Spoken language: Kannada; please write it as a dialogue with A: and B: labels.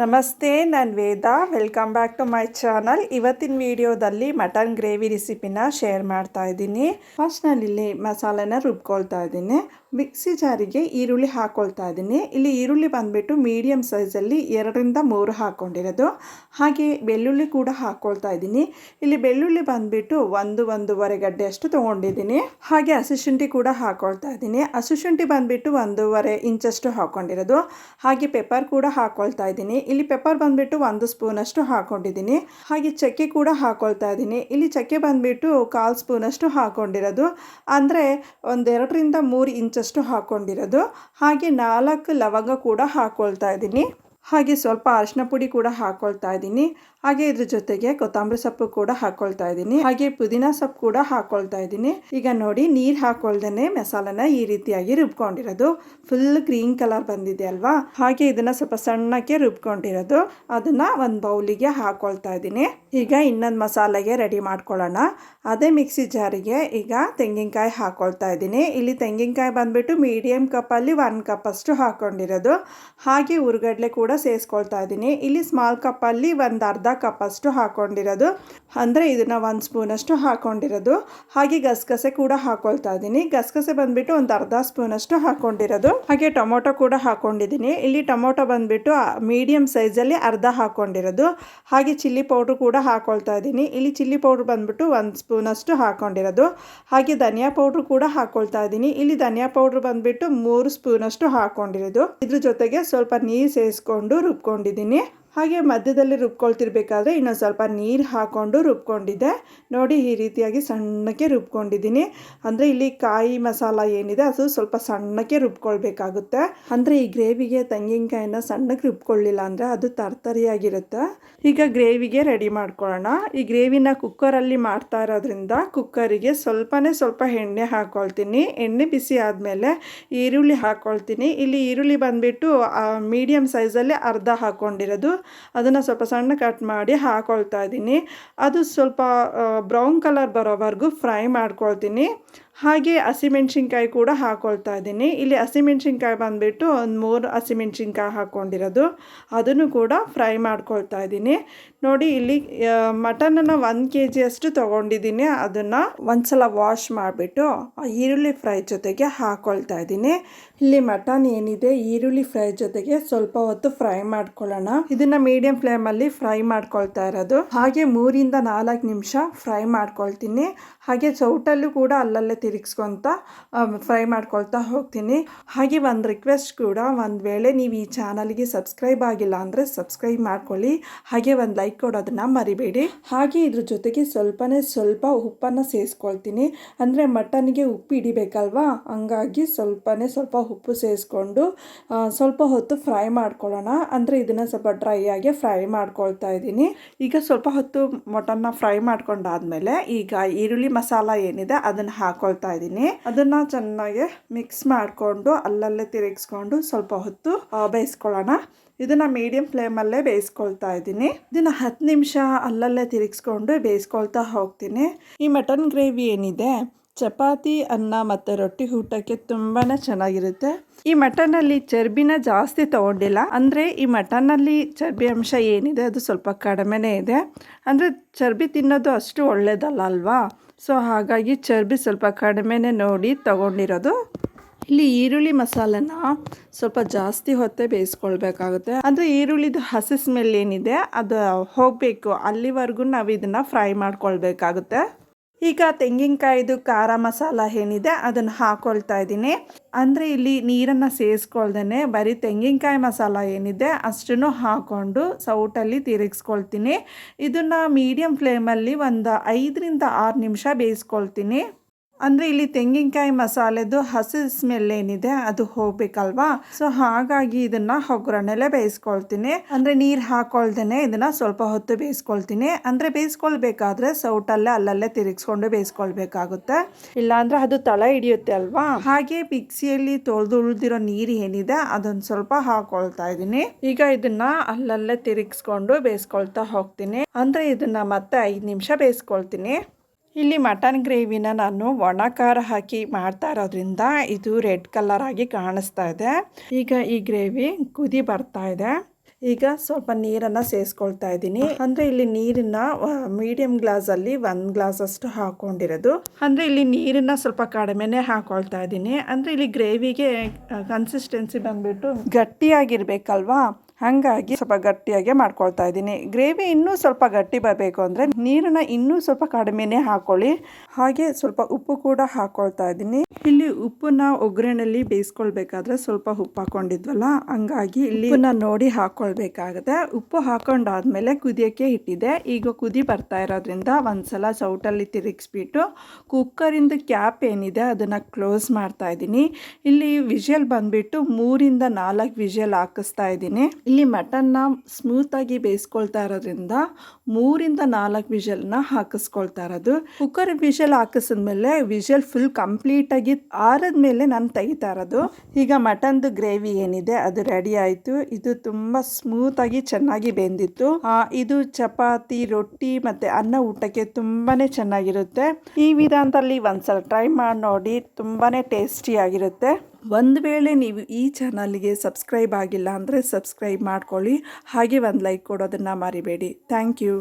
A: ನಮಸ್ತೆ, ನಾನು Veda. Welcome back to my channel ಇವತ್ತಿನ ವಿಡಿಯೋದಲ್ಲಿ ಮಟನ್ ಗ್ರೇವಿ ರೆಸಿಪಿನ ಶೇರ್ ಮಾಡ್ತಾ ಇದ್ದೀನಿ. ಫಸ್ಟ್ ನಾನು ಇಲ್ಲಿ ಮಸಾಲೆನ ರುಬ್ಕೊಳ್ತಾ ಇದ್ದೀನಿ. ಮಿಕ್ಸಿ ಜಾರಿಗೆ ಈರುಳ್ಳಿ ಹಾಕ್ಕೊಳ್ತಾ ಇದ್ದೀನಿ. ಇಲ್ಲಿ ಈರುಳ್ಳಿ ಬಂದುಬಿಟ್ಟು ಮೀಡಿಯಮ್ ಸೈಜಲ್ಲಿ ಎರಡರಿಂದ ಮೂರು ಹಾಕ್ಕೊಂಡಿರೋದು ಹಾಗೆ ಬೆಳ್ಳುಳ್ಳಿ ಕೂಡ ಹಾಕ್ಕೊಳ್ತಾ ಇದ್ದೀನಿ. ಇಲ್ಲಿ ಬೆಳ್ಳುಳ್ಳಿ ಬಂದುಬಿಟ್ಟು ಒಂದು ಒಂದೂವರೆ ಗಡ್ಡೆಯಷ್ಟು ತೊಗೊಂಡಿದ್ದೀನಿ. ಹಾಗೆ ಹಸಿಶುಂಠಿ ಕೂಡ ಹಾಕ್ಕೊಳ್ತಾ ಇದ್ದೀನಿ. ಹಸಿಶುಂಠಿ ಬಂದುಬಿಟ್ಟು ಒಂದೂವರೆ ಇಂಚಷ್ಟು ಹಾಕ್ಕೊಂಡಿರೋದು ಹಾಗೆ ಪೆಪ್ಪರ್ ಕೂಡ ಹಾಕ್ಕೊಳ್ತಾ ಇದ್ದೀನಿ. ಇಲ್ಲಿ ಪೆಪ್ಪರ್ ಬಂದುಬಿಟ್ಟು ಒಂದು ಸ್ಪೂನಷ್ಟು ಹಾಕ್ಕೊಂಡಿದ್ದೀನಿ ಹಾಗೆ ಚಕ್ಕೆ ಕೂಡ ಹಾಕ್ಕೊಳ್ತಾ ಇದ್ದೀನಿ. ಇಲ್ಲಿ ಚಕ್ಕೆ ಬಂದುಬಿಟ್ಟು ಕಾಲು ಸ್ಪೂನಷ್ಟು ಹಾಕ್ಕೊಂಡಿರೋದು ಅಂದರೆ ಒಂದೆರಡರಿಂದ ಮೂರು ಇಂಚಷ್ಟು ಹಾಕ್ಕೊಂಡಿರೋದು ಹಾಗೆ ನಾಲ್ಕು ಲವಂಗ ಕೂಡ ಹಾಕ್ಕೊಳ್ತಾ ಇದ್ದೀನಿ. ಹಾಗೆ ಸ್ವಲ್ಪ ಅರಿಶಿನ ಪುಡಿ ಕೂಡ ಹಾಕ್ಕೊಳ್ತಾ ಇದ್ದೀನಿ. ಹಾಗೆ ಇದ್ರ ಜೊತೆಗೆ ಕೊತ್ತಂಬರಿ ಸೊಪ್ಪು ಕೂಡ ಹಾಕ್ಕೊಳ್ತಾ ಇದ್ದೀನಿ. ಹಾಗೆ ಪುದೀನ ಸೊಪ್ಪು ಕೂಡ ಹಾಕ್ಕೊಳ್ತಾ ಇದ್ದೀನಿ. ಈಗ ನೋಡಿ ನೀರು ಹಾಕೊಳ್ದೇನೆ ಮಸಾಲನ ಈ ರೀತಿಯಾಗಿ ರುಬ್ಕೊಂಡಿರೋದು. ಫುಲ್ ಗ್ರೀನ್ ಕಲರ್ ಬಂದಿದೆ ಅಲ್ವಾ? ಹಾಗೆ ಇದನ್ನ ಸ್ವಲ್ಪ ಸಣ್ಣಕ್ಕೆ ರುಬ್ಕೊಂಡಿರೋದು. ಅದನ್ನ ಒಂದು ಬೌಲಿಗೆ ಹಾಕೊಳ್ತಾ ಇದ್ದೀನಿ. ಈಗ ಇನ್ನೊಂದು ಮಸಾಲೆಗೆ ರೆಡಿ ಮಾಡ್ಕೊಳ್ಳೋಣ. ಅದೇ ಮಿಕ್ಸಿ ಜಾರಿಗೆ ಈಗ ತೆಂಗಿನಕಾಯಿ ಹಾಕೊಳ್ತಾ ಇದ್ದೀನಿ. ಇಲ್ಲಿ ತೆಂಗಿನಕಾಯಿ ಬಂದ್ಬಿಟ್ಟು ಮೀಡಿಯಂ ಕಪ್ಪಲ್ಲಿ ಒನ್ ಕಪ್ ಅಷ್ಟು ಹಾಕೊಂಡಿರೋದು. ಹಾಗೆ ಉರ್ಗಡ್ಲೆ ಕೂಡ ಸೇರಿಸ್ಕೊಳ್ತಾ ಇದ್ದೀನಿ ಇಲ್ಲಿ ಸ್ಮಾಲ್ ಕಪ್ಪಲ್ಲಿ ಒಂದು ಅರ್ಧ ಕಪ್ ಅಷ್ಟು ಹಾಕೊಂಡಿರೋದು. ಅಂದರೆ ಇದನ್ನು ಒಂದು ಸ್ಪೂನಷ್ಟು ಹಾಕೊಂಡಿರೋದು. ಹಾಗೆ ಗಸಗಸೆ ಕೂಡ ಹಾಕ್ಕೊಳ್ತಾ ಇದ್ದೀನಿ ಗಸಗಸೆ ಬಂದುಬಿಟ್ಟು ಒಂದು ಅರ್ಧ ಸ್ಪೂನಷ್ಟು ಹಾಕೊಂಡಿರೋದು. ಹಾಗೆ ಟೊಮೊಟೊ ಕೂಡ ಹಾಕ್ಕೊಂಡಿದ್ದೀನಿ ಇಲ್ಲಿ ಟೊಮೊಟೊ ಬಂದುಬಿಟ್ಟು ಮೀಡಿಯಮ್ ಸೈಜಲ್ಲಿ ಅರ್ಧ ಹಾಕೊಂಡಿರೋದು. ಹಾಗೆ ಚಿಲ್ಲಿ ಪೌಡ್ರ್ ಕೂಡ ಹಾಕ್ಕೊಳ್ತಾ ಇದ್ದೀನಿ ಇಲ್ಲಿ ಚಿಲ್ಲಿ ಪೌಡ್ರ್ ಬಂದುಬಿಟ್ಟು ಒಂದು ಸ್ಪೂನಷ್ಟು ಹಾಕೊಂಡಿರೋದು. ಹಾಗೆ ಧನಿಯಾ ಪೌಡ್ರ್ ಕೂಡ ಹಾಕ್ಕೊಳ್ತಾ ಇದ್ದೀನಿ ಇಲ್ಲಿ ಧನಿಯಾ ಪೌಡ್ರ್ ಬಂದುಬಿಟ್ಟು ಮೂರು ಸ್ಪೂನಷ್ಟು ಹಾಕೊಂಡಿರೋದು. ಇದ್ರ ಜೊತೆಗೆ ಸ್ವಲ್ಪ ನೀರು ಸೇರಿಸ್ಕೊಂಡು ರುಬ್ಕೊಂಡಿದ್ದೀನಿ. ಹಾಗೆ ಮಧ್ಯದಲ್ಲಿ ರುಬ್ಕೊಳ್ತಿರ್ಬೇಕಾದ್ರೆ ಇನ್ನೊಂದು ಸ್ವಲ್ಪ ನೀರು ಹಾಕ್ಕೊಂಡು ರುಬ್ಕೊಂಡಿದ್ದೆ. ನೋಡಿ ಈ ರೀತಿಯಾಗಿ ಸಣ್ಣಕ್ಕೆ ರುಬ್ಕೊಂಡಿದ್ದೀನಿ. ಅಂದರೆ ಇಲ್ಲಿ ಕಾಯಿ ಮಸಾಲ ಏನಿದೆ ಅದು ಸ್ವಲ್ಪ ಸಣ್ಣಕ್ಕೆ ರುಬ್ಕೊಳ್ಬೇಕಾಗುತ್ತೆ. ಅಂದರೆ ಈ ಗ್ರೇವಿಗೆ ತೆಂಗಿನಕಾಯಿನ ಸಣ್ಣಕ್ಕೆ ರುಬ್ಕೊಳ್ಳಿಲ್ಲ ಅಂದರೆ ಅದು ತರ್ತರಿಯಾಗಿರುತ್ತೆ. ಈಗ ಗ್ರೇವಿಗೆ ರೆಡಿ ಮಾಡ್ಕೊಳ್ಳೋಣ. ಈ ಗ್ರೇವಿನ ಕುಕ್ಕರಲ್ಲಿ ಮಾಡ್ತಾ ಇರೋದ್ರಿಂದ ಕುಕ್ಕರಿಗೆ ಸ್ವಲ್ಪನೇ ಸ್ವಲ್ಪ ಎಣ್ಣೆ ಹಾಕ್ಕೊಳ್ತೀನಿ ಎಣ್ಣೆ ಬಿಸಿ ಆದಮೇಲೆ ಈರುಳ್ಳಿ ಹಾಕ್ಕೊಳ್ತೀನಿ ಇಲ್ಲಿ ಈರುಳ್ಳಿ ಬಂದುಬಿಟ್ಟು ಮೀಡಿಯಮ್ ಸೈಜಲ್ಲಿ ಅರ್ಧ ಹಾಕ್ಕೊಂಡಿರೋದು ಅದನ್ನು ಸ್ವಲ್ಪ ಸಣ್ಣ ಕಟ್ ಮಾಡಿ ಹಾಕ್ಕೊಳ್ತಾ ಇದ್ದೀನಿ. ಅದು ಸ್ವಲ್ಪ ಬ್ರೌನ್ ಕಲರ್ ಬರೋವರೆಗೂ ಫ್ರೈ ಮಾಡ್ಕೊಳ್ತೀನಿ. ಹಾಗೆ ಹಸಿಮೆಣ್ಸಿನ್ಕಾಯಿ ಕೂಡ ಹಾಕ್ಕೊಳ್ತಾ ಇದ್ದೀನಿ. ಇಲ್ಲಿ ಹಸಿಮೆಣ್ಸಿನ್ಕಾಯಿ ಬಂದುಬಿಟ್ಟು ಒಂದು ಮೂರು ಹಸಿಮೆಣ್ಸಿನ್ಕಾಯಿ ಹಾಕ್ಕೊಂಡಿರೋದು ಅದನ್ನು ಕೂಡ ಫ್ರೈ ಮಾಡ್ಕೊಳ್ತಾ ಇದ್ದೀನಿ. ನೋಡಿ ಇಲ್ಲಿ ಮಟನನ್ನು ಒಂದು ಕೆ ಜಿಯಷ್ಟು ತೊಗೊಂಡಿದ್ದೀನಿ. ಅದನ್ನು ಒಂದ್ಸಲ ವಾಶ್ ಮಾಡಿಬಿಟ್ಟು ಈರುಳ್ಳಿ ಫ್ರೈ ಜೊತೆಗೆ ಹಾಕ್ಕೊಳ್ತಾ ಇದ್ದೀನಿ. ಇಲ್ಲಿ ಮಟನ್ ಏನಿದೆ, ಈರುಳ್ಳಿ ಫ್ರೈ ಜೊತೆಗೆ ಸ್ವಲ್ಪ ಹೊತ್ತು ಫ್ರೈ ಮಾಡ್ಕೊಳ್ಳೋಣ. ಇದನ್ನು ಮೀಡಿಯಂ ಫ್ಲೇಮಲ್ಲಿ ಫ್ರೈ ಮಾಡ್ಕೊಳ್ತಾ ಇರೋದು. ಹಾಗೆ ಮೂರಿಂದ ನಾಲ್ಕು ನಿಮಿಷ ಫ್ರೈ ಮಾಡ್ಕೊಳ್ತೀನಿ. ಹಾಗೆ ಸೌಟಲ್ಲೂ ಕೂಡ ಅಲ್ಲಲ್ಲೇ ತಿರುಗಿಸ್ಕೊತ ಫ್ರೈ ಮಾಡ್ಕೊಳ್ತಾ ಹೋಗ್ತೀನಿ. ಹಾಗೆ ಒಂದು ರಿಕ್ವೆಸ್ಟ್ ಕೂಡ ಒಂದು ವೇಳೆ ನೀವು ಈ ಚಾನಲ್ಗೆ ಸಬ್ಸ್ಕ್ರೈಬ್ ಆಗಿಲ್ಲ ಅಂದರೆ ಸಬ್ಸ್ಕ್ರೈಬ್ ಮಾಡ್ಕೊಳ್ಳಿ. ಹಾಗೆ ಒಂದು ಲೈಕ್ ಕೊಡೋದನ್ನು ಮರಿಬೇಡಿ. ಹಾಗೆ ಇದ್ರ ಜೊತೆಗೆ ಸ್ವಲ್ಪನೇ ಸ್ವಲ್ಪ ಉಪ್ಪನ್ನು ಸೇರಿಸ್ಕೊಳ್ತೀನಿ ಅಂದರೆ ಮಟನ್ಗೆ ಉಪ್ಪು ಹಿಡಿಬೇಕಲ್ವಾ? ಹಂಗಾಗಿ ಸ್ವಲ್ಪನೇ ಸ್ವಲ್ಪ ಉಪ್ಪು ಸೇರಿಸ್ಕೊಂಡು ಸ್ವಲ್ಪ ಹೊತ್ತು ಫ್ರೈ ಮಾಡ್ಕೊಳ್ಳೋಣ. ಅಂದರೆ ಇದನ್ನು ಸ್ವಲ್ಪ ಡ್ರೈ ಆಗಿ ಫ್ರೈ ಮಾಡ್ಕೊಳ್ತಾ ಇದ್ದೀನಿ. ಈಗ ಸ್ವಲ್ಪ ಹೊತ್ತು ಮಟನ್ನ ಫ್ರೈ ಮಾಡ್ಕೊಂಡಾದ್ಮೇಲೆ ಈಗ ಈರುಳ್ಳಿ ಮಸಾಲ ಏನಿದೆ ಅದನ್ನು ಹಾಕೊಳ್ತಾ ಇದ್ದೀನಿ. ಅದನ್ನ ಚೆನ್ನಾಗಿ ಮಿಕ್ಸ್ ಮಾಡಿಕೊಂಡು ಅಲ್ಲಲ್ಲೇ ತಿರುಗಿಸ್ಕೊಂಡು ಸ್ವಲ್ಪ ಹೊತ್ತು ಬೇಯಿಸ್ಕೊಳ್ಳೋಣ. ಇದನ್ನ ಮೀಡಿಯಂ ಫ್ಲೇಮಲ್ಲೇ ಬೇಯಿಸ್ಕೊಳ್ತಾ ಇದ್ದೀನಿ. ಇದನ್ನ ಹತ್ತು ನಿಮಿಷ ಅಲ್ಲಲ್ಲೇ ತಿರುಗಿಸ್ಕೊಂಡು ಬೇಯಿಸ್ಕೊಳ್ತಾ ಹೋಗ್ತೀನಿ. ಈ ಮಟನ್ ಗ್ರೇವಿ ಏನಿದೆ? ಚಪಾತಿ, ಅನ್ನ ಮತ್ತು ರೊಟ್ಟಿ ಊಟಕ್ಕೆ ತುಂಬಾ ಚೆನ್ನಾಗಿರುತ್ತೆ. ಈ ಮಟನಲ್ಲಿ ಚರ್ಬಿನ ಜಾಸ್ತಿ ತಗೊಂಡಿಲ್ಲ. ಅಂದರೆ ಈ ಮಟನಲ್ಲಿ ಚರ್ಬಿ ಅಂಶ ಏನಿದೆ ಅದು ಸ್ವಲ್ಪ ಕಡಿಮೆನೇ ಇದೆ. ಅಂದರೆ ಚರ್ಬಿ ತಿನ್ನೋದು ಅಷ್ಟು ಒಳ್ಳೆಯದಲ್ಲ ಅಲ್ವಾ? ಸೊ, ಹಾಗಾಗಿ ಚರ್ಬಿ ಸ್ವಲ್ಪ ಕಡಿಮೆನೇ ನೋಡಿ ತಗೊಂಡಿರೋದು. ಇಲ್ಲಿ ಈರುಳ್ಳಿ ಮಸಾಲೆನ ಸ್ವಲ್ಪ ಜಾಸ್ತಿ ಹೊತ್ತೆ ಬೇಯಿಸ್ಕೊಳ್ಬೇಕಾಗುತ್ತೆ. ಅಂದರೆ ಈರುಳ್ಳಿದು ಹಸಿ ಸ್ಮೆಲ್ ಏನಿದೆ, ಅದು ಹೋಗಬೇಕು. ಅಲ್ಲಿವರೆಗೂ ನಾವು ಇದನ್ನು ಫ್ರೈ ಮಾಡ್ಕೊಳ್ಬೇಕಾಗುತ್ತೆ. ಈಗ ತೆಂಗಿನಕಾಯಿದು, ಖಾರ ಮಸಾಲ ಏನಿದೆ ಅದನ್ನು ಹಾಕ್ಕೊಳ್ತಾ ಇದ್ದೀನಿ. ಅಂದರೆ ಇಲ್ಲಿ ನೀರನ್ನು ಸೇರಿಸ್ಕೊಳ್ದೇ ಬರೀ ತೆಂಗಿನಕಾಯಿ ಮಸಾಲ ಏನಿದೆ ಅಷ್ಟನ್ನು ಹಾಕ್ಕೊಂಡು ಸೌಟಲ್ಲಿ ತಿರುಗಿಸ್ಕೊಳ್ತೀನಿ. ಇದನ್ನು ಮೀಡಿಯಮ್ ಫ್ಲೇಮಲ್ಲಿ ಒಂದು ಐದರಿಂದ ಆರು ನಿಮಿಷ ಬೇಯಿಸ್ಕೊಳ್ತೀನಿ. ಅಂದರೆ ಇಲ್ಲಿ ತೆಂಗಿನಕಾಯಿ ಮಸಾಲೆದು ಹಸಿ ಸ್ಮೆಲ್ ಏನಿದೆ, ಅದು ಹೋಗ್ಬೇಕಲ್ವಾ? ಸೊ ಹಾಗಾಗಿ ಇದನ್ನ ಒಗ್ಗರಣೆಲೆ ಬೇಯಿಸ್ಕೊಳ್ತೀನಿ. ಅಂದರೆ ನೀರು ಹಾಕೊಳ್ದೇನೆ ಇದನ್ನ ಸ್ವಲ್ಪ ಹೊತ್ತು ಬೇಯಿಸ್ಕೊಳ್ತೀನಿ. ಅಂದರೆ ಬೇಯಿಸ್ಕೊಳ್ಬೇಕಾದ್ರೆ ಸೌಟಲ್ಲೇ ಅಲ್ಲಲ್ಲೇ ತಿರುಗಿಸ್ಕೊಂಡು ಬೇಯಿಸ್ಕೊಳ್ಬೇಕಾಗುತ್ತೆ. ಇಲ್ಲಾಂದ್ರೆ ಅದು ತಳ ಹಿಡಿಯುತ್ತೆ ಅಲ್ವಾ? ಹಾಗೆ ಮಿಕ್ಸಿಯಲ್ಲಿ ತೊಳೆದು ಉಳಿದಿರೋ ನೀರು ಏನಿದೆ ಅದೊಂದು ಸ್ವಲ್ಪ ಹಾಕೊಳ್ತಾ ಇದ್ದೀನಿ. ಈಗ ಇದನ್ನ ಅಲ್ಲಲ್ಲೇ ತಿರುಗಿಸ್ಕೊಂಡು ಬೇಯಿಸ್ಕೊಳ್ತಾ ಹೋಗ್ತೀನಿ. ಅಂದರೆ ಇದನ್ನ ಮತ್ತೆ ಐದು ನಿಮಿಷ ಬೇಯಿಸ್ಕೊಳ್ತೀನಿ. ಇಲ್ಲಿ ಮಟನ್ ಗ್ರೇವಿನ ನಾನು ಒಣ ಖಾರ ಹಾಕಿ ಮಾಡ್ತಾ ಇರೋದ್ರಿಂದ ಇದು ರೆಡ್ ಕಲರ್ ಆಗಿ ಕಾಣಿಸ್ತಾ ಇದೆ. ಈಗ ಈ ಗ್ರೇವಿ ಕುದಿ ಬರ್ತಾ ಇದೆ. ಈಗ ಸ್ವಲ್ಪ ನೀರನ್ನು ಸೇರಿಸ್ಕೊಳ್ತಾ ಇದ್ದೀನಿ. ಅಂದರೆ ಇಲ್ಲಿ ನೀರನ್ನ ಮೀಡಿಯಮ್ ಗ್ಲಾಸಲ್ಲಿ ಒಂದು ಗ್ಲಾಸ್ ಅಷ್ಟು ಹಾಕೊಂಡಿರೋದು. ಅಂದರೆ ಇಲ್ಲಿ ನೀರನ್ನ ಸ್ವಲ್ಪ ಕಡಿಮೆನೇ ಹಾಕೊಳ್ತಾ ಇದ್ದೀನಿ. ಅಂದರೆ ಇಲ್ಲಿ ಗ್ರೇವಿಗೆ ಕನ್ಸಿಸ್ಟೆನ್ಸಿ ಬಂದ್ಬಿಟ್ಟು ಗಟ್ಟಿಯಾಗಿರ್ಬೇಕಲ್ವಾ? ಹಾಗಾಗಿ ಸ್ವಲ್ಪ ಗಟ್ಟಿಯಾಗಿ ಮಾಡ್ಕೊಳ್ತಾ ಇದ್ದೀನಿ. ಗ್ರೇವಿ ಇನ್ನೂ ಸ್ವಲ್ಪ ಗಟ್ಟಿ ಬರಬೇಕು ಅಂದರೆ ನೀರನ್ನು ಇನ್ನೂ ಸ್ವಲ್ಪ ಕಡಿಮೆನೇ ಹಾಕೊಳ್ಳಿ. ಹಾಗೆ ಸ್ವಲ್ಪ ಉಪ್ಪು ಕೂಡ ಹಾಕ್ಕೊಳ್ತಾ ಇದ್ದೀನಿ. ಇಲ್ಲಿ ಉಪ್ಪನ್ನ ಒಗ್ಗರಣೆಯಲ್ಲಿ ಬೇಯಿಸ್ಕೊಳ್ಬೇಕಾದ್ರೆ ಸ್ವಲ್ಪ ಉಪ್ಪು ಹಾಕೊಂಡಿದ್ವಲ್ಲ, ಹಂಗಾಗಿ ಇಲ್ಲಿ ಉಪ್ಪನ್ನ ನೋಡಿ ಹಾಕ್ಕೊಳ್ಬೇಕಾಗುತ್ತೆ ಉಪ್ಪು ಹಾಕೊಂಡಾದ್ಮೇಲೆ ಕುದಿಯೋಕ್ಕೆ ಇಟ್ಟಿದೆ. ಈಗ ಕುದಿ ಬರ್ತಾ ಇರೋದ್ರಿಂದ ಒಂದ್ಸಲ ಸೌಟಲ್ಲಿ ತಿರುಗಿಸ್ಬಿಟ್ಟು ಕುಕ್ಕರಿಂದ ಕ್ಯಾಪ್ ಏನಿದೆ ಅದನ್ನು ಕ್ಲೋಸ್ ಮಾಡ್ತಾ ಇದ್ದೀನಿ. ಇಲ್ಲಿ ವಿಷಲ್ ಬಂದ್ಬಿಟ್ಟು ಮೂರಿಂದ ನಾಲ್ಕು ವಿಷಲ್ ಹಾಕಿಸ್ತಾ ಇದ್ದೀನಿ. ಇಲ್ಲಿ ಮಟನ್ನ ಸ್ಮೂತಾಗಿ ಬೇಯಿಸ್ಕೊಳ್ತಾ ಇರೋದ್ರಿಂದ ಮೂರಿಂದ ನಾಲ್ಕು ವಿಷಲ್ನ ಹಾಕಿಸ್ಕೊಳ್ತಾ ಇರೋದು. ಕುಕ್ಕರ್ ವಿಷಲ್ ಹಾಕಿಸಿದ್ಮೇಲೆ ವಿಷಲ್ ಫುಲ್ ಕಂಪ್ಲೀಟಾಗಿ ಆರದ್ಮೇಲೆ ನಾನು ತೆಗಿತಾ ಇರೋದು. ಈಗ ಮಟನ್ದು ಗ್ರೇವಿ ಏನಿದೆ ಅದು ರೆಡಿ ಆಯಿತು. ಇದು ತುಂಬ ಸ್ಮೂತಾಗಿ ಚೆನ್ನಾಗಿ ಬೆಂದಿತ್ತು. ಇದು ಚಪಾತಿ, ರೊಟ್ಟಿ ಮತ್ತು ಅನ್ನ ಊಟಕ್ಕೆ ತುಂಬಾ ಚೆನ್ನಾಗಿರುತ್ತೆ. ಈ ವಿಧಾನದಲ್ಲಿ ಒಂದ್ಸಲ ಟ್ರೈ ಮಾಡಿ ನೋಡಿ ತುಂಬಾ ಟೇಸ್ಟಿಯಾಗಿರುತ್ತೆ ಒಂದು ವೇಳೆ ನೀವು ಈ ಚಾನಲ್ಗೆ ಸಬ್ಸ್ಕ್ರೈಬ್ ಆಗಿಲ್ಲ ಅಂದರೆ ಸಬ್ಸ್ಕ್ರೈಬ್ ಮಾಡ್ಕೊಳ್ಳಿ. ಹಾಗೆ ಒಂದು ಲೈಕ್ ಕೊಡೋದನ್ನು ಮರಿಬೇಡಿ. Thank you.